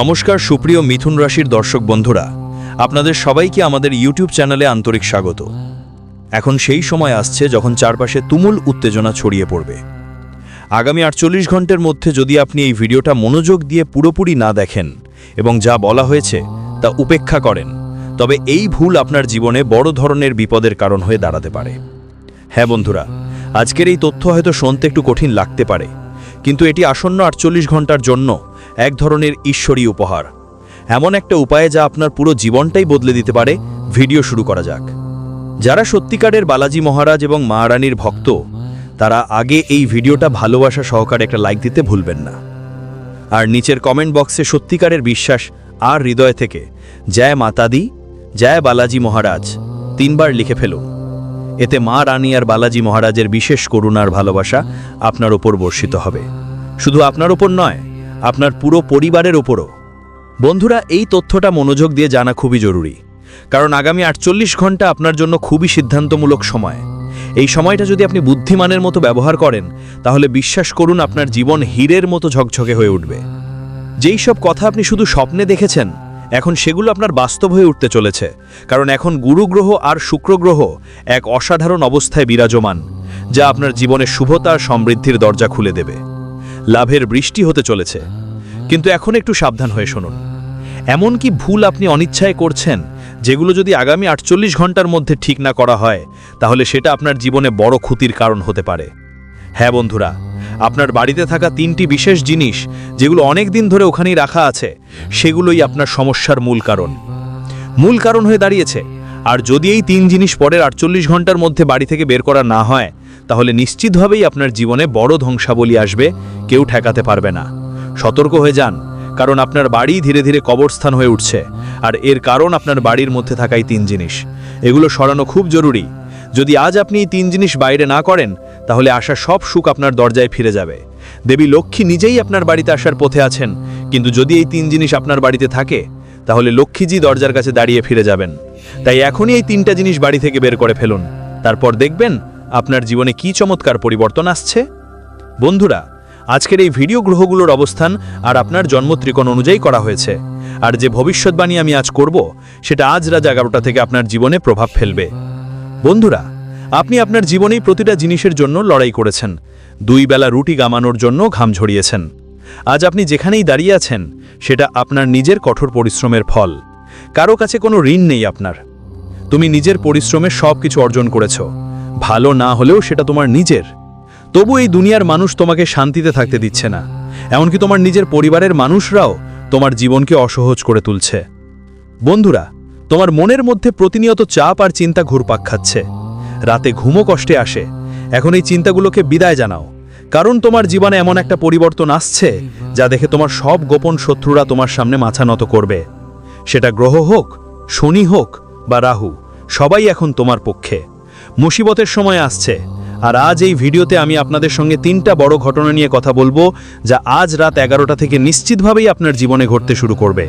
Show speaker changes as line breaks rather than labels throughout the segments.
নমস্কার, সুপ্রিয় মিথুন রাশির দর্শক বন্ধুরা। আপনাদের সবাইকে আমাদের ইউটিউব চ্যানেলে আন্তরিক স্বাগত। এখন সেই সময় আসছে যখন চারপাশে তুমুল উত্তেজনা ছড়িয়ে পড়বে। আগামী আটচল্লিশ ঘণ্টার মধ্যে যদি আপনি এই ভিডিওটা মনোযোগ দিয়ে পুরোপুরি না দেখেন এবং যা বলা হয়েছে তা উপেক্ষা করেন, তবে এই ভুল আপনার জীবনে বড় ধরনের বিপদের কারণ হয়ে দাঁড়াতে পারে। হ্যাঁ বন্ধুরা, আজকের এই তথ্য হয়তো শুনতে একটু কঠিন লাগতে পারে, কিন্তু এটি আসন্ন আটচল্লিশ ঘণ্টার জন্য এক ধরনের ঈশ্বরী উপহার। এমন একটা উপায়ে যা আপনার পুরো জীবনটাই বদলে দিতে পারে, ভিডিও শুরু করা যাক। যারা সত্যিকারের বালাজি মহারাজ এবং মা রানীর ভক্ত, তারা আগে এই ভিডিওটা ভালোবাসা সহকারে একটা লাইক দিতে ভুলবেন না। আর নিচের কমেন্ট বক্সে সত্যিকারের বিশ্বাস আর হৃদয় থেকে, জয় মাতাদি, জয় বালাজি মহারাজ তিনবার লিখে ফেলুন। এতে মা, রানী আর বালাজি মহারাজের বিশেষ করুণার ভালোবাসা আপনার ওপর বর্ষিত হবে। শুধু আপনার ওপর নয় আপনার পুরো পরিবারের ওপরও বন্ধুরা, এই তথ্যটা মনোযোগ দিয়ে জানা খুবই জরুরি। কারণ আগামী আটচল্লিশ ঘণ্টা আপনার জন্য খুবই সিদ্ধান্তমূলক সময়। এই সময়টা যদি আপনি বুদ্ধিমানের মতো ব্যবহার করেন, তাহলে বিশ্বাস করুন আপনার জীবন হীরের মতো ঝকঝকে হয়ে উঠবে। যেই সব কথা আপনি শুধু স্বপ্নে দেখেছেন, এখন সেগুলো আপনার বাস্তব হয়ে উঠতে চলেছে। কারণ এখন গুরু গ্রহ আর শুক্র গ্রহ এক অসাধারণ অবস্থায় বিরাজমান, যা আপনার জীবনে শুভতা সমৃদ্ধির দরজা খুলে দেবে। লাভের বৃষ্টি হতে চলেছে। কিন্তু এখন একটু সাবধান হয়ে শুনুন। এমন কি ভুল আপনি অনিচ্ছায় করছেন, যেগুলো যদি আগামী আটচল্লিশ ঘণ্টার মধ্যে ঠিক না করা হয়, তাহলে সেটা আপনার জীবনে বড় ক্ষতির কারণ হতে পারে। হ্যাঁ বন্ধুরা, আপনার বাড়িতে থাকা তিনটি বিশেষ জিনিস, যেগুলো অনেক দিন ধরে ওখানেই রাখা আছে, সেগুলোই আপনার সমস্যার মূল কারণ। মূল কারণ হয়ে দাঁড়িয়েছে আর যদি এই তিন জিনিস পরের আটচল্লিশ ঘণ্টার মধ্যে বাড়ি থেকে বের করা না হয়, তাহলে নিশ্চিতভাবেই আপনার জীবনে বড় ধ্বংসাবলী আসবে, কেউ ঠেকাতে পারবে না। সতর্ক হয়ে যান, কারণ আপনার বাড়ি ধীরে ধীরে কবরস্থান হয়ে উঠছে, আর এর কারণ আপনার বাড়ির মধ্যে থাকাই তিন জিনিস। এগুলো সরানো খুব জরুরি। যদি আজ আপনি এই তিন জিনিস বাইরে না করেন, তাহলে আসা সব সুখ আপনার দরজায় ফিরে যাবে। দেবী লক্ষ্মী নিজেই আপনার বাড়িতে আসার পথে আছেন, কিন্তু যদি এই তিন জিনিস আপনার বাড়িতে থাকে তাহলে লক্ষ্মীজি দরজার কাছে দাঁড়িয়ে ফিরে যাবেন। তাই এখনই এই তিনটা জিনিস বাড়ি থেকে বের করে ফেলুন। তারপর দেখবেন আপনার জীবনে কি চমৎকার পরিবর্তন আসছে। বন্ধুরা, আজকের এই ভিডিও গ্রহগুলোর অবস্থান আর আপনার জন্মত্রিকোণ অনুযায়ী করা হয়েছে। আর যে ভবিষ্যৎবাণী আমি আজ করব, সেটা আজ রাত এগারোটা থেকে আপনার জীবনে প্রভাব ফেলবে। বন্ধুরা, আপনি আপনার জীবনেই প্রতিটা জিনিসের জন্য লড়াই করেছেন। দুই বেলা রুটি গামানোর জন্য ঘাম ঝরিয়েছেন। আজ আপনি যেখানেই দাঁড়িয়ে আছেন, সেটা আপনার নিজের কঠোর পরিশ্রমের ফল। কারও কাছে কোনো ঋণ নেই আপনার। তুমি নিজের পরিশ্রমে সব কিছু অর্জন করেছ। ভালো না হলেও সেটা তোমার নিজের। তবু এই দুনিয়ার মানুষ তোমাকে শান্তিতে থাকতে দিচ্ছে না। এমনকি তোমার নিজের পরিবারের মানুষরাও তোমার জীবনকে অসহজ করে তুলছে। বন্ধুরা, তোমার মনের মধ্যে প্রতিনিয়ত চাপ আর চিন্তা ঘুরপাক খাচ্ছে। রাতে ঘুমও কষ্টে আসে। এখন এই চিন্তাগুলোকে বিদায় জানাও। কারণ তোমার জীবনে এমন একটা পরিবর্তন আসছে যা দেখে তোমার সব গোপন শত্রুরা তোমার সামনে মাথা নত করবে। সেটা গ্রহ হোক, শনি হোক বা রাহু, সবাই এখন তোমার পক্ষে। মুসিবতের সময় আসছে, আর আজ এই ভিডিওতে আমি আপনাদের সঙ্গে তিনটা বড় ঘটনা নিয়ে কথা বলব যা আজ রাত এগারোটা থেকে নিশ্চিতভাবেই আপনার জীবনে ঘটতে শুরু করবে।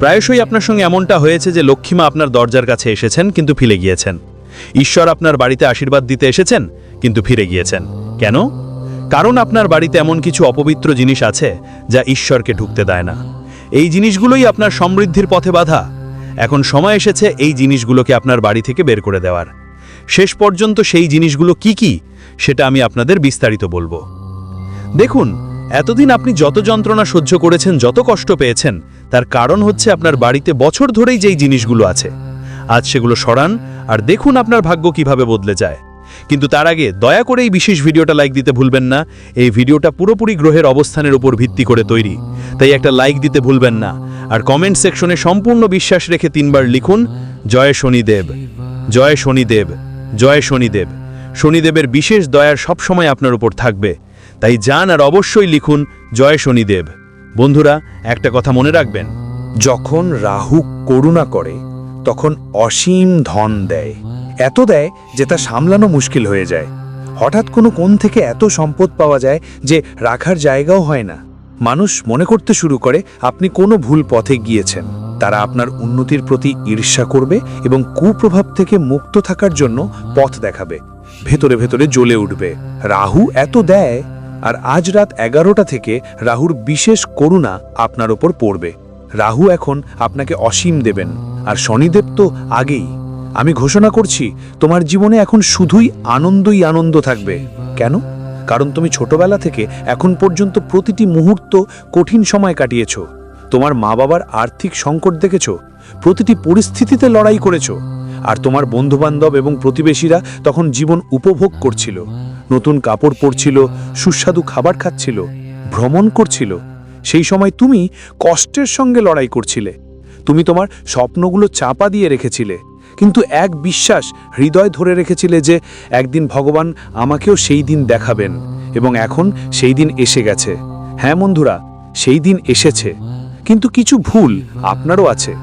প্রায়শই আপনার সঙ্গে এমনটা হয়েছে যে লক্ষ্মীমা আপনার দরজার কাছে এসেছেন, কিন্তু ফিরে গিয়েছেন। ঈশ্বর আপনার বাড়িতে আশীর্বাদ দিতে এসেছেন, কিন্তু ফিরে গিয়েছেন। কেন? কারণ আপনার বাড়িতে এমন কিছু অপবিত্র জিনিস আছে যা ঈশ্বরকে ঢুকতে দেয় না। এই জিনিসগুলোই আপনার সমৃদ্ধির পথে বাধা। এখন সময় এসেছে এই জিনিসগুলোকে আপনার বাড়ি থেকে বের করে দেওয়ার। শেষ পর্যন্ত সেই জিনিসগুলো কি কি, সেটা আমি আপনাদের বিস্তারিত বলব। দেখুন, এতদিন আপনি যত যন্ত্রণা সহ্য করেছেন, যত কষ্ট পেয়েছেন, তার কারণ হচ্ছে আপনার বাড়িতে বছর ধরেই যেই জিনিসগুলো আছে। আজ সেগুলো সরান আর দেখুন আপনার ভাগ্য কীভাবে বদলে যায়। কিন্তু তার আগে দয়া করে এই বিশেষ ভিডিওটা লাইক দিতে ভুলবেন না। এই ভিডিওটা পুরোপুরি গ্রহের অবস্থানের উপর ভিত্তি করে তৈরি। তাই একটা লাইক দিতে ভুলবেন না। আর কমেন্ট সেকশনে সম্পূর্ণ বিশ্বাস রেখে তিনবার লিখুন, জয় শনিদেব জয় শনিদেব জয় শনিদেব। শনিদেবের বিশেষ দয়ার সবসময় আপনার উপর থাকবে। তাই যান আর অবশ্যই লিখুন, জয় শনিদেব। বন্ধুরা, একটা কথা মনে রাখবেন,
যখন রাহু করুণা করে, তখন অসীম ধন দেয়। এত দেয় যে তা সামলানো মুশকিল হয়ে যায়। হঠাৎ কোনো কোণ থেকে এত সম্পদ পাওয়া যায় যে রাখার জায়গাও হয় না। মানুষ মনে করতে শুরু করে, আপনি কোনো ভুল পথে গিয়েছেন। তারা আপনার উন্নতির প্রতি ঈর্ষা করবে এবং কুপ্রভাব থেকে মুক্ত থাকার জন্য পথ দেখাবে। ভেতরে ভেতরে জ্বলে উঠবে। রাহু এত দেয়,
আর আজ রাত এগারোটা থেকে রাহুর বিশেষ করুণা আপনার ওপর পড়বে। রাহু এখন আপনাকে অসীম দেবেন, আর শনিদেব তো আগেই। আমি ঘোষণা করছি, তোমার জীবনে এখন শুধুই আনন্দই আনন্দ থাকবে। কেন? কারণ তুমি ছোটবেলা থেকে এখন পর্যন্ত প্রতিটি মুহূর্ত কঠিন সময় কাটিয়েছ। তোমার মা বাবার আর্থিক সংকট দেখেছ, প্রতিটি পরিস্থিতিতে লড়াই করেছ, আর তোমার বন্ধুবান্ধব এবং প্রতিবেশীরা তখন জীবন উপভোগ করছিল। নতুন কাপড় পরছিল, সুস্বাদু খাবার খাচ্ছিল, ভ্রমণ করছিল। সেই সময় তুমি কষ্টের সঙ্গে লড়াই করছিলে। তুমি তোমার স্বপ্নগুলো চাপা দিয়ে রেখেছিলে। কিন্তু এক বিশ্বাস হৃদয় ধরে রেখেছিলে যে একদিন ভগবান আমাকেও সেই দিন দেখাবেন এবং এখন সেই দিন এসে গেছে। হ্যাঁ বন্ধুরা, সেই দিন এসেছে। কিন্তু কিছু ভুল আপনারও আছে।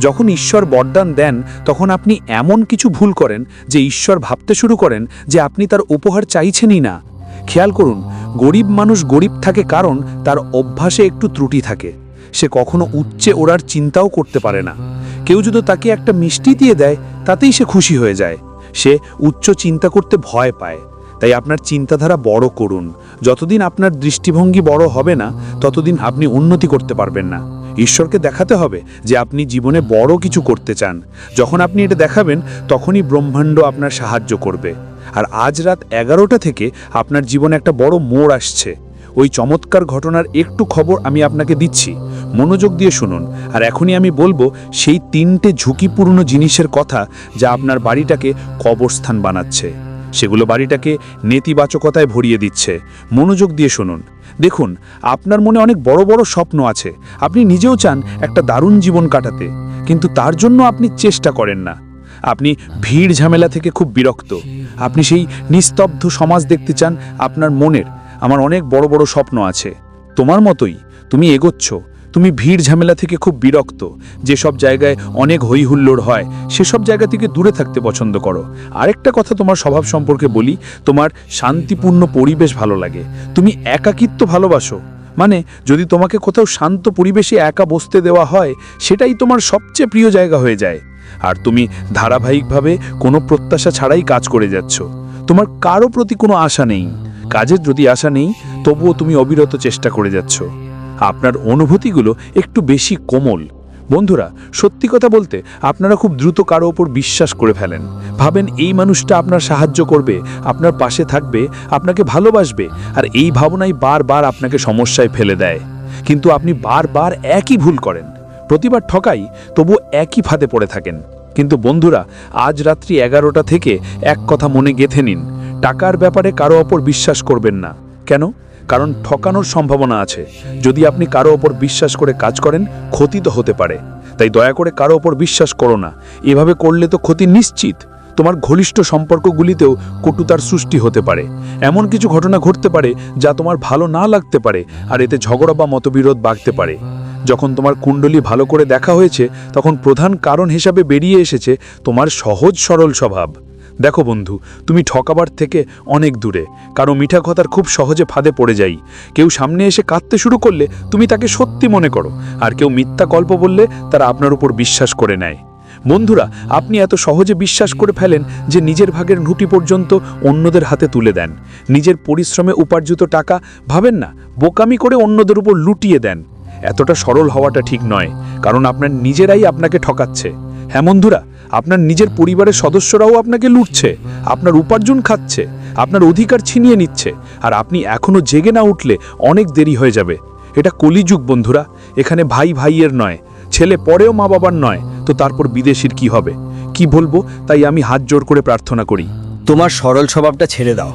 যখন ঈশ্বর বরদান দেন, তখন আপনি এমন কিছু ভুল করেন যে ঈশ্বর ভাবতে শুরু করেন যে আপনি তার উপহার চাইছেনই না। খেয়াল করুন, গরিব মানুষ গরিব থাকে কারণ তার অভ্যাসে একটু ত্রুটি থাকে। সে কখনো উচ্চে ওড়ার চিন্তাও করতে পারে না। কেউ যদি তাকে একটা মিষ্টি দিয়ে দেয়, তাতেই সে খুশি হয়ে যায়। সে উচ্চ চিন্তা করতে ভয় পায়। তাই আপনার চিন্তাধারা বড় করুন। যতদিন আপনার দৃষ্টিভঙ্গি বড় হবে না, ততদিন আপনি উন্নতি করতে পারবেন না। ঈশ্বরকে দেখাতে হবে যে আপনি জীবনে বড় কিছু করতে চান। যখন আপনি এটা দেখাবেন, তখনই ব্রহ্মাণ্ড আপনার সাহায্য করবে। আর আজ রাত এগারোটা থেকে আপনার জীবনে একটা বড় মোড় আসছে। ওই চমৎকার ঘটনার একটু খবর আমি আপনাকে দিচ্ছি। মনোযোগ দিয়ে শুনুন। আর এখনই আমি বলব, সেই তিনটে ঝুঁকিপূর্ণ জিনিসের কথা যা আপনার বাড়িটাকে কবরস্থান বানাচ্ছে। সেগুলো বাড়িটাকে নেতিবাচকতায় ভরিয়ে দিচ্ছে। মনোযোগ দিয়ে শুনুন। দেখুন, আপনার মনে অনেক বড় বড় স্বপ্ন আছে। আপনি নিজেও চান একটা দারুণ জীবন কাটাতে। কিন্তু তার জন্য আপনি চেষ্টা করেন না। আপনি ভিড় ঝামেলা থেকে খুব বিরক্ত। আপনি সেই নিস্তব্ধ সমাজ দেখতে চান আপনার মনের আমার অনেক বড় বড় স্বপ্ন আছে। তোমার মতোই, তুমি এগোচ্ছ। তুমি ভিড় ঝামেলা থেকে খুব বিরক্ত। যেসব জায়গায় অনেক হই হুল্লোড় হয়, সেসব জায়গা থেকে দূরে থাকতে পছন্দ করো। আরেকটা কথা তোমার স্বভাব সম্পর্কে বলি, তোমার শান্তিপূর্ণ পরিবেশ ভালো লাগে। তুমি একাকিত্ব ভালোবাসো। মানে যদি তোমাকে কোথাও শান্ত পরিবেশে একা বসতে দেওয়া হয়, সেটাই তোমার সবচেয়ে প্রিয় জায়গা হয়ে যায়। আর তুমি ধারাবাহিকভাবে কোনো প্রত্যাশা ছাড়াই কাজ করে যাচ্ছ। তোমার কারও প্রতি কোনো আশা নেই। কাজের যদি আশা নেই, তবুও তুমি অবিরত চেষ্টা করে যাচ্ছ। আপনার অনুভূতিগুলো একটু বেশি কোমল। বন্ধুরা, সত্যি কথা বলতে, আপনারা খুব দ্রুত কারও ওপর বিশ্বাস করে ফেলেন। ভাবেন এই মানুষটা আপনার সাহায্য করবে, আপনার পাশে থাকবে, আপনাকে ভালোবাসবে, আর এই ভাবনাই বারবার আপনাকে সমস্যায় ফেলে দেয়। কিন্তু আপনি বারবার একই ভুল করেন। প্রতিবার ঠকাই তবু একই ফাঁদে পড়ে থাকেন। কিন্তু বন্ধুরা, আজ রাত্রি এগারোটা থেকে এক কথা মনে গেথে নিন। টাকার ব্যাপারে কারও ওপর বিশ্বাস করবেন না। কেন? কারণ ঠকানোর সম্ভাবনা আছে। যদি আপনি কারও ওপর বিশ্বাস করে কাজ করেন, ক্ষতি তো হতে পারে। তাই দয়া করে কারও ওপর বিশ্বাস করো না। এভাবে করলে তো ক্ষতি নিশ্চিত। তোমার ঘনিষ্ঠ সম্পর্কগুলিতেও কটুতার সৃষ্টি হতে পারে। এমন কিছু ঘটনা ঘটতে পারে যা তোমার ভালো না লাগতে পারে, আর এতে ঝগড়া বা মতবিরোধ বাড়তে পারে। যখন তোমার কুণ্ডলী ভালো করে দেখা হয়েছে, তখন প্রধান কারণ হিসাবে বেরিয়ে এসেছে তোমার সহজ সরল স্বভাব। দেখো বন্ধু, তুমি ঠকাবার থেকে অনেক দূরে। কারও মিঠা কথার খুব সহজে ফাঁদে পড়ে যাই। কেউ সামনে এসে কাঁদতে শুরু করলে তুমি তাকে সত্যি মনে করো, আর কেউ মিথ্যা গল্প বললে তারা আপনার উপর বিশ্বাস করে নেয়। বন্ধুরা, আপনি এত সহজে বিশ্বাস করে ফেলেন যে নিজের ভাগের নুটি পর্যন্ত অন্যদের হাতে তুলে দেন। নিজের পরিশ্রমে উপার্জিত টাকা, ভাবেন না, বোকামি করে অন্যদের উপর লুটিয়ে দেন। এতটা সরল হওয়াটা ঠিক নয়, কারণ আপনার নিজেরাই আপনাকে ঠকাচ্ছে। হ্যাঁ বন্ধুরা আপনার নিজের পরিবারের সদস্যরাও আপনাকে লুটছে, আপনার উপার্জন খাচ্ছে, আপনার অধিকার ছিনিয়ে নিচ্ছে, আর আপনি এখনও জেগে না উঠলে অনেক দেরি হয়ে যাবে। এটা কলিযুগ, বন্ধুরা, এখানে ভাই ভাইয়ের নয়, ছেলে পরেও মা বাবার নয়, তো তারপর বিদেশির কি হবে? কি বলব? তাই আমি হাত জোর করে প্রার্থনা করি।
তোমার সরল স্বভাবটা ছেড়ে দাও,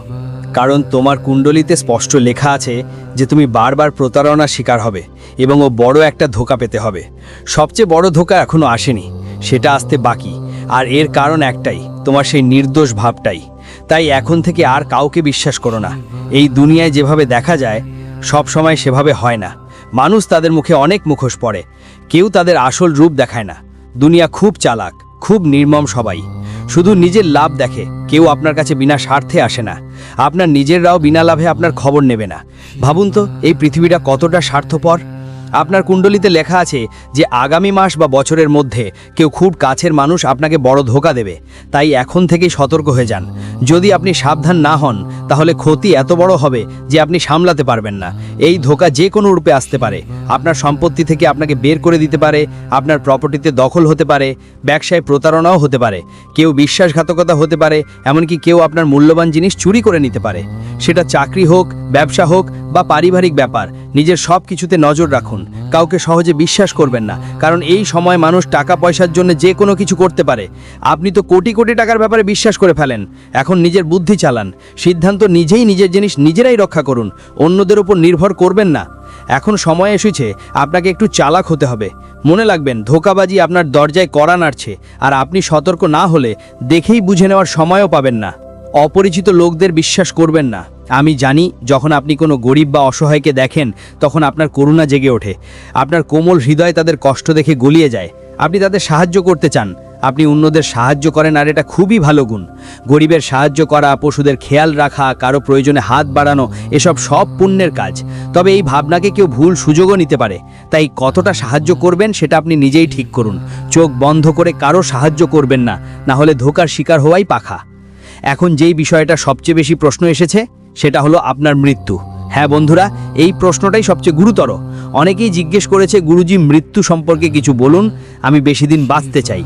কারণ তোমার কুণ্ডলিতে স্পষ্ট লেখা আছে যে তুমি বারবার প্রতারণার শিকার হবে এবং ও বড় একটা ধোকা পেতে হবে। সবচেয়ে বড় ধোকা এখনও আসেনি। সেটা আসতে বাকি, আর এর কারণ একটাই, তোমার সেই নির্দোষ ভাবটাই। তাই এখন থেকে আর কাউকে বিশ্বাস করো না। এই দুনিয়ায় যেভাবে দেখা যায়, সব সময় সেভাবে হয় না। মানুষ তাদের মুখে অনেক মুখোশ পড়ে, কেউ তাদের আসল রূপ দেখায় না। দুনিয়া খুব চালাক, খুব নির্মম সবাই। শুধু নিজের লাভ দেখে, কেউ আপনার কাছে বিনা স্বার্থে আসে না। আপনার নিজেররাও বিনা লাভে আপনার খবর নেবে না। ভাবুন তো, এই পৃথিবীটা কতটা স্বার্থপর? আপনার কুণ্ডলিতে লেখা আছে যে আগামী মাস বা বছরের মধ্যে কেউ খুব কাছের মানুষ আপনাকে বড় ধোকা দেবে। তাই এখন থেকেই সতর্ক হয়ে যান। যদি আপনি সাবধান না হন, তাহলে ক্ষতি এত বড় হবে যে আপনি সামলাতে পারবেন না। এই ধোকা যে কোনো রূপে আসতে পারে। আপনার সম্পত্তি থেকে আপনাকে বের করে দিতে পারে, আপনার প্রপার্টিতে দখল হতে পারে, ব্যবসায় প্রতারণাও হতে পারে, কেউ বিশ্বাসঘাতকতা হতে পারে, এমনকি কেউ আপনার মূল্যবান জিনিস চুরি করে নিতে পারে। সেটা চাকরি হোক, ব্যবসা হোক বা পারিবারিক ব্যাপার, নিজের সব কিছুতে নজর রাখুন। কাউকে সহজে বিশ্বাস করবেন না। কারণ এই সময় মানুষ টাকা পয়সার জন্য যে কোনো কিছু করতে পারে। আপনি তো কোটি কোটি টাকার ব্যাপারে বিশ্বাস করে ফেলেন। এখন নিজের বুদ্ধি চালান। সিদ্ধান্ত নিজেই নিজের জিনিস নিজেরাই রক্ষা করুন। অন্যদের উপর নির্ভর করবেন না। এখন সময় এসেছে, আপনাকে একটু চালাক হতে হবে। মনে রাখবেন, ধোকাবাজি আপনার দরজায় কড়া নাড়ছে। আর আপনি সতর্ক না হলে দেখেই বুঝে নেওয়ার সময়ও পাবেন না। অপরিচিত লোকদের বিশ্বাস করবেন না। আমি জানি, যখন আপনি কোনো গরিব বা অসহায়কে দেখেন, তখন আপনার করুণা জেগে ওঠে। আপনার কোমল হৃদয় তাদের কষ্ট দেখে গলিয়ে যায়। আপনি তাদের সাহায্য করতে চান। আপনি অন্যদের সাহায্য করেন, আর এটা খুবই ভালো গুণ। গরিবের সাহায্য করা, পশুদের খেয়াল রাখা, কারও প্রয়োজনে হাত বাড়ানো, এসব সব পুণ্যের কাজ। তবে এই ভাবনাকে কেউ ভুল সুযোগও নিতে পারে। তাই কতটা সাহায্য করবেন, সেটা আপনি নিজেই ঠিক করুন। চোখ বন্ধ করে কারও সাহায্য করবেন না না হলে ধোকার শিকার হওয়াই পাখা। এখন যেই বিষয়টা সবচেয়ে বেশি প্রশ্ন এসেছে, সেটা হলো আপনার মৃত্যু। হ্যাঁ বন্ধুরা, এই প্রশ্নটাই সবচেয়ে গুরুতর। অনেকেই জিজ্ঞেস করেছে, গুরুজি, মৃত্যু সম্পর্কে কিছু বলুন, আমি বেশি দিন বাঁচতে চাই।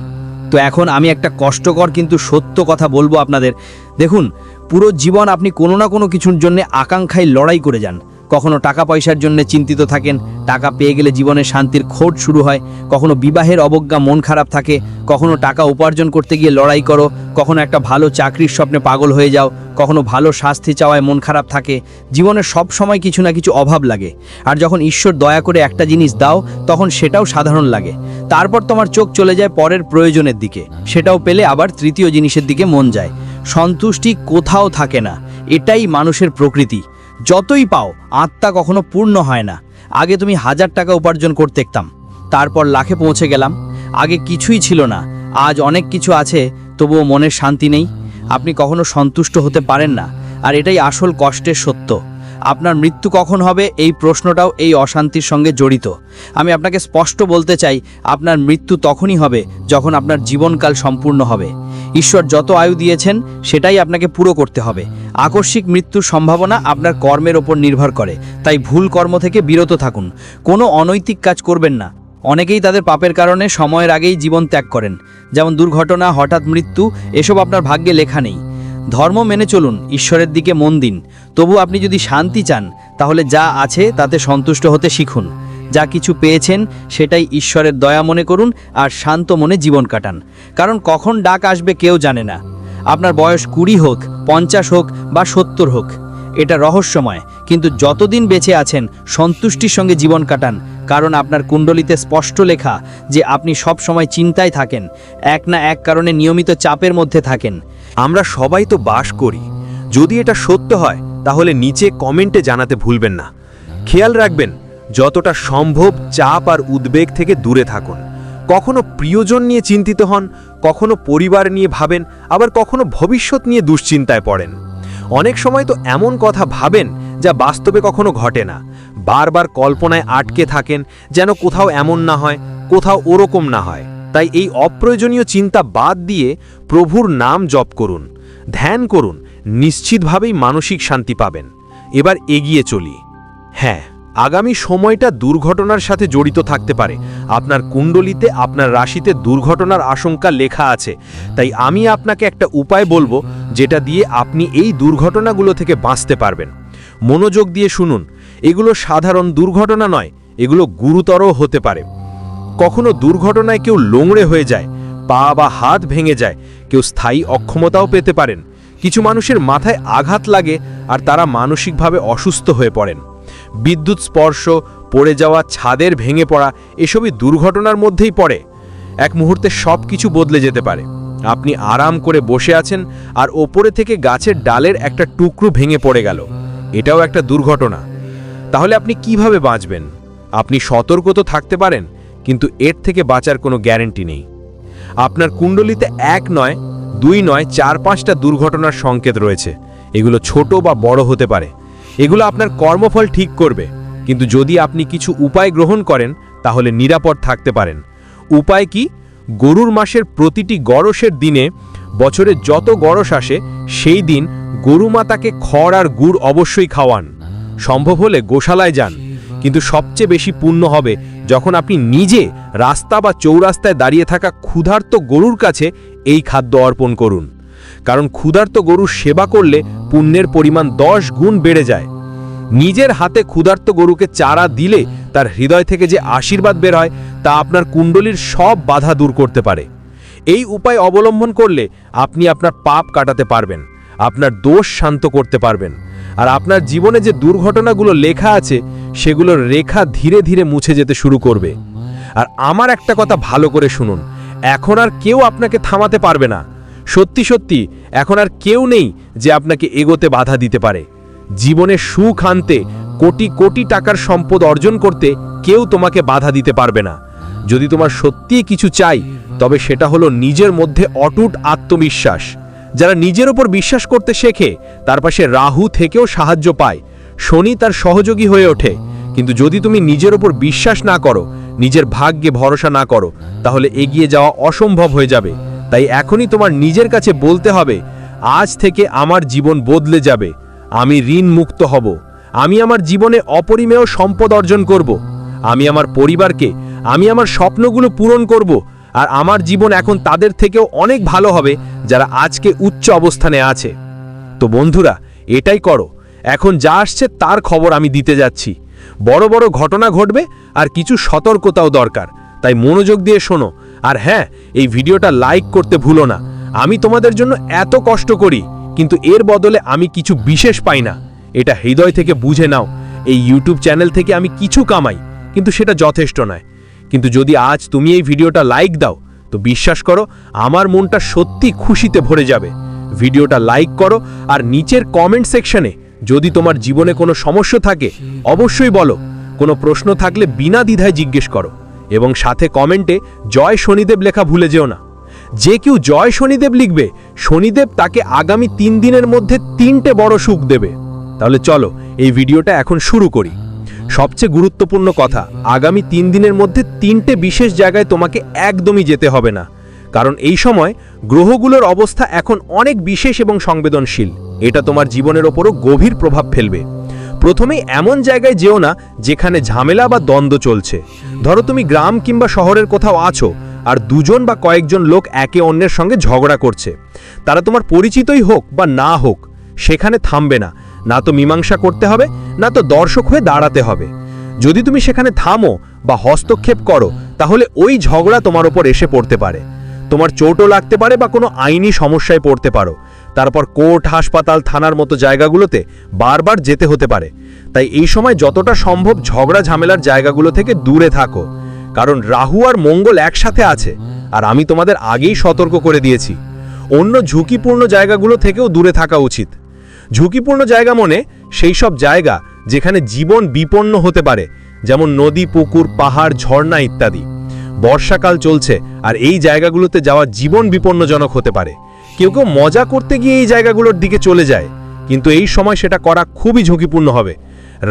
তো এখন আমি একটা কষ্টকর কিন্তু সত্য কথা বলব আপনাদের। দেখুন, পুরো জীবন আপনি কোনো না কোনো কিছুর জন্য আকাঙ্ক্ষায় লড়াই করে যান। কখনো টাকা পয়সার জন্য চিন্তিত থাকেন, টাকা পেয়ে গেলে জীবনে শান্তির খোঁজ শুরু হয়। কখনো বিবাহের অবজ্ঞা, মন খারাপ থাকে, কখনো টাকা উপার্জন করতে গিয়ে লড়াই করো, কখনো একটা ভালো চাকরির স্বপ্নে পাগল হয়ে যাও, কখনো ভালো শাস্তি চাওয়ায় মন খারাপ থাকে। জীবনে সব সময় কিছু না কিছু অভাব লাগে। আর যখন ঈশ্বর দয়া করে একটা জিনিস দাও, তখন সেটাও সাধারণ লাগে। তারপর তোমার চোখ চলে যায় পরের প্রয়োজনের দিকে। সেটাও পেলে আবার তৃতীয় জিনিসের দিকে মন যায়। সন্তুষ্টি কোথাও থাকে না। এটাই মানুষের প্রকৃতি। যতই পাও, আত্মা কখনো পূর্ণ হয় না। আগে তুমি হাজার টাকা উপার্জন করতে দেখতাম। তারপর লাখে পৌঁছে গেলাম। আগে কিছুই ছিল না। আজ অনেক কিছু আছে, তবুও মনের শান্তি নেই। আপনি কখনো সন্তুষ্ট হতে পারেন না। আর এটাই আসল কষ্টের সত্য। আপনার মৃত্যু কখন হবে, এই প্রশ্নটাও এই অশান্তির সঙ্গে জড়িত। আমি আপনাকে স্পষ্ট বলতে চাই, আপনার মৃত্যু তখনই হবে, যখন আপনার জীবনকাল সম্পূর্ণ হবে। ঈশ্বর যত আয়ু দিয়েছেন, সেটাই আপনাকে পুরো করতে হবে। আকস্মিক মৃত্যুর সম্ভাবনা আপনার কর্মের ওপর নির্ভর করে। তাই ভুল কর্ম থেকে বিরত থাকুন। কোনো অনৈতিক কাজ করবেন না। অনেকেই তাদের পাপের কারণে সময়ের আগেই জীবন ত্যাগ করেন। যেমন দুর্ঘটনা, হঠাৎ মৃত্যু, এসব আপনার ভাগ্যে লেখা নেই। ধর্ম মেনে চলুন, ঈশ্বরের দিকে মন দিন। তবু আপনি যদি শান্তি চান, তাহলে যা আছে তাতে সন্তুষ্ট হতে শিখুন। যা কিছু পেয়েছেন সেটাই ঈশ্বরের দয়া মনে করুন আর শান্ত মনে জীবন কাটান। কারণ কখন ডাক আসবে কেউ জানে না। আপনার বয়স কুড়ি হোক, পঞ্চাশ হোক বা সত্তর হোক, এটা রহস্যময়। কিন্তু যতদিন বেঁচে আছেন, সন্তুষ্টির সঙ্গে জীবন কাটান। কারণ আপনার কুণ্ডলিতে স্পষ্ট লেখা যে আপনি সব সময় চিন্তায় থাকেন, এক না এক কারণে নিয়মিত চাপের মধ্যে থাকেন।
আমরা সবাই তো বাস করি। যদি এটা সত্য হয়, তাহলে নিচে কমেন্টে জানাতে ভুলবেন না। খেয়াল রাখবেন যতটা সম্ভব চাপ আর উদ্বেগ থেকে দূরে থাকুন। কখনো প্রিয়জন নিয়ে চিন্তিত হন, কখনো পরিবার নিয়ে ভাবেন, আবার কখনো ভবিষ্যৎ নিয়ে দুশ্চিন্তায় পড়েন। অনেক সময় তো এমন কথা ভাবেন যা বাস্তবে কখনো ঘটে না। বারবার কল্পনায় আটকে থাকেন যেন কোথাও এমন না হয়, কোথাও ওরকম না হয়। তাই এই অপ্রয়োজনীয় চিন্তা বাদ দিয়ে প্রভুর নাম জপ করুন, ধ্যান করুন, নিশ্চিতভাবেই মানসিক শান্তি পাবেন। এবার এগিয়ে চলি। হ্যাঁ আগামী সময়টা দুর্ঘটনার সাথে জড়িত থাকতে পারে। আপনার কুণ্ডলিতে, আপনার রাশিতে দুর্ঘটনার আশঙ্কা লেখা আছে। তাই আমি আপনাকে একটা উপায় বলব, যেটা দিয়ে আপনি এই দুর্ঘটনাগুলো থেকে বাঁচতে পারবেন। মনোযোগ দিয়ে শুনুন। এগুলো সাধারণ দুর্ঘটনা নয়, এগুলো গুরুতরও হতে পারে। কখনো দুর্ঘটনায় কেউ লোংড়ে হয়ে যায়, পা বা হাত ভেঙে যায়, কেউ স্থায়ী অক্ষমতাও পেতে পারেন। কিছু মানুষের মাথায় আঘাত লাগে আর তারা মানসিকভাবে অসুস্থ হয়ে পড়েন। বিদ্যুৎ স্পর্শ, পড়ে যাওয়া ছাদের ভেঙে পড়া, এসবই দুর্ঘটনার মধ্যেই পড়ে। এক মুহূর্তে সব কিছু বদলে যেতে পারে। আপনি আরাম করে বসে আছেন আর ওপরে থেকে গাছের ডালের একটা টুকরো ভেঙে পড়ে গেল। এটাও একটা দুর্ঘটনা। তাহলে আপনি কীভাবে বাঁচবেন? আপনি সতর্ক তো থাকতে পারেন, কিন্তু এর থেকে বাঁচার কোনো গ্যারেন্টি নেই। আপনার কুণ্ডলিতে এক নয়, দুই নয়, চার পাঁচটা দুর্ঘটনার সংকেত রয়েছে। এগুলো ছোট বা বড় হতে পারে। এগুলো আপনার কর্মফল ঠিক করবে। কিন্তু যদি আপনি কিছু উপায় গ্রহণ করেন, তাহলে নিরাপদ থাকতে পারেন। উপায় কি? গরুর মাসের প্রতিটি গরসের দিনে বছরে যত গরস আসে, সেই দিন গরু মাতাকে খড় আর গুড় অবশ্যই খাওয়ান। সম্ভব হলে গোশালায় যান। কিন্তু সবচেয়ে বেশি পুণ্য হবে যখন আপনি নিজে রাস্তা বা চৌরাস্তায় দাঁড়িয়ে থাকা ক্ষুধার্ত গরুর কাছে এই খাদ্য অর্পণ করুন। কারণ ক্ষুধার্ত গরুর সেবা করলে পুণ্যের পরিমাণ দশ গুণ বেড়ে যায়। নিজের হাতে ক্ষুধার্ত গরুকে চারা দিলে তার হৃদয় থেকে যে আশীর্বাদ বের হয়, তা আপনার কুণ্ডলীর সব বাধা দূর করতে পারে। এই উপায় অবলম্বন করলে আপনি আপনার পাপ কাটাতে পারবেন, আপনার দোষ শান্ত করতে পারবেন। আর আপনার জীবনে যে দুর্ঘটনাগুলো লেখা আছে, সেগুলোর রেখা ধীরে ধীরে মুছে যেতে শুরু করবে। আর আমার একটা কথা ভালো করে শুনুন, এখন আর কেউ আপনাকে থামাতে পারবে না। সত্যি সত্যি, এখন আর কেউ নেই যে আপনাকে এগোতে বাধা দিতে পারে। জীবনে সুখ আনতে কোটি কোটি টাকার সম্পদ অর্জন করতে কেউ তোমাকে বাধা দিতে পারবে না। যদি তোমার সত্যিই কিছু চাই, তবে সেটা হলো নিজের মধ্যে অটুট আত্মবিশ্বাস। যারা নিজের ওপর বিশ্বাস করতে শেখে, তার পাশে রাহু থেকেও সাহায্য পায়। শনি তার সহযোগী হয়ে ওঠে। কিন্তু যদি তুমি নিজের ওপর বিশ্বাস না করো, নিজের ভাগ্যে ভরসা না করো, তাহলে এগিয়ে যাওয়া অসম্ভব হয়ে যাবে। তাই এখনই তোমার নিজের কাছে বলতে হবে, আজ থেকে আমার জীবন বদলে যাবে, আমি ঋণ মুক্ত হব, আমি আমার জীবনে অপরিমেয় সম্পদ অর্জন করব, আমি আমার পরিবারকে, আমি আমার স্বপ্নগুলো পূরণ করব, আর আমার জীবন এখন তাদের থেকেও অনেক ভালো হবে যারা আজকে উচ্চ অবস্থানে আছে। তো বন্ধুরা, এটাই করো, এখন যা আসছে তার খবর আমি দিতে যাচ্ছি। বড় বড় ঘটনা ঘটবে আর কিছু সতর্কতাও দরকার। তাই মনোযোগ দিয়ে শোনো আর হ্যাঁ এই ভিডিওটা লাইক করতে ভুলো না। আমি তোমাদের জন্য এত কষ্ট করি, কিন্তু এর বদলে আমি কিছু বিশেষ পাই না। এটা হৃদয় থেকে বুঝে নাও, এই ইউটিউব চ্যানেল থেকে আমি কিছু কামাই, কিন্তু সেটা যথেষ্ট নয়। কিন্তু যদি আজ তুমি এই ভিডিওটা লাইক দাও, তো বিশ্বাস করো, আমার মনটা সত্যি খুশিতে ভরে যাবে। ভিডিওটা লাইক করো, আর নিচের কমেন্ট সেকশনে যদি তোমার জীবনে কোনো সমস্যা থাকে, অবশ্যই বলো। কোনো প্রশ্ন থাকলে বিনা দ্বিধায় জিজ্ঞেস করো। এবং সাথে কমেন্টে জয় শনিদেব লেখা ভুলে যেও না। যে কেউ জয় শনিদেব লিখবে, শনিদেব তাকে আগামী তিন দিনের মধ্যে তিনটে বড় সুখ দেবে। তাহলে চলো, এই ভিডিওটা এখন শুরু করি। সবচেয়ে গুরুত্বপূর্ণ কথা, আগামী তিন দিনের মধ্যে তিনটে বিশেষ জায়গায় তোমাকে একদমই যেতে হবে না। কারণ এই সময় গ্রহগুলোর অবস্থা এখন অনেক বিশেষ এবং সংবেদনশীল। এটা তোমার জীবনের ওপরও গভীর প্রভাব ফেলবে। প্রথমেই এমন জায়গায় যেও না যেখানে ঝামেলা বা দ্বন্দ্ব চলছে। ধরো তুমি গ্রাম কিংবা শহরের কোথাও আছো আর দুজন বা কয়েকজন লোক একে অন্যের সঙ্গে ঝগড়া করছে। তারা তোমার পরিচিতই হোক বা না হোক, সেখানে থামবে না। না তো মীমাংসা করতে হবে, না তো দর্শক হয়ে দাঁড়াতে হবে। যদি তুমি সেখানে থামো বা হস্তক্ষেপ করো, তাহলে ওই ঝগড়া তোমার ওপর এসে পড়তে পারে। তোমার চোটও লাগতে পারে বা কোনো আইনি সমস্যায় পড়তে পারো। তারপর কোর্ট, হাসপাতাল, থানার মতো জায়গাগুলোতে বারবার যেতে হতে পারে। তাই এই সময় যতটা সম্ভব ঝগড়া, ঝামেলার জায়গাগুলো থেকে দূরে থাকো। কারণ রাহু আর মঙ্গল একসাথে আছে, আর আমি তোমাদের আগেই সতর্ক করে দিয়েছি। অন্য ঝুঁকিপূর্ণ জায়গাগুলো থেকেও দূরে থাকা উচিত। ঝুঁকিপূর্ণ জায়গা মনে সেই সব জায়গা যেখানে জীবন বিপন্ন হতে পারে, যেমন নদী, পুকুর, পাহাড়, ঝর্ণা ইত্যাদি। বর্ষাকাল চলছে, আর এই জায়গাগুলোতে যাওয়া জীবন বিপন্নজনক হতে পারে। কেউ কেউ মজা করতে গিয়ে এই জায়গাগুলোর দিকে চলে যায়, কিন্তু এই সময় সেটা করা খুবই ঝুঁকিপূর্ণ হবে।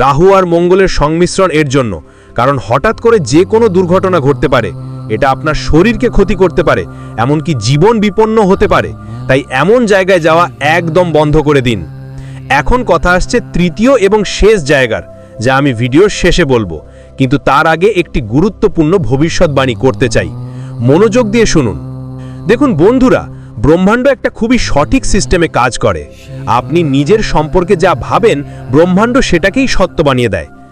রাহু আর মঙ্গলের সংমিশ্রণ এর জন্য, কারণ হঠাৎ করে যে কোনো দুর্ঘটনা ঘটতে পারে, এটা আপনার শরীরকে ক্ষতি করতে পারে, এমনকি জীবন বিপন্ন হতে পারে, তাই এমন জায়গায় যাওয়া একদম বন্ধ করে দিন। এখন কথা আসছে তৃতীয় এবং শেষ জায়গার, যা আমি ভিডিওর শেষে বলব, কিন্তু তার আগে একটি গুরুত্বপূর্ণ ভবিষ্যৎবাণী করতে চাই। মনোযোগ দিয়ে শুনুন। দেখুন বন্ধুরা ব্রহ্মাণ্ড একটা খুবই সঠিক সিস্টেমে কাজ করে। আপনি নিজের সম্পর্কে যা ভাবেন, ব্রহ্মাণ্ড সেটাকেই সত্য বানিয়ে দেয়।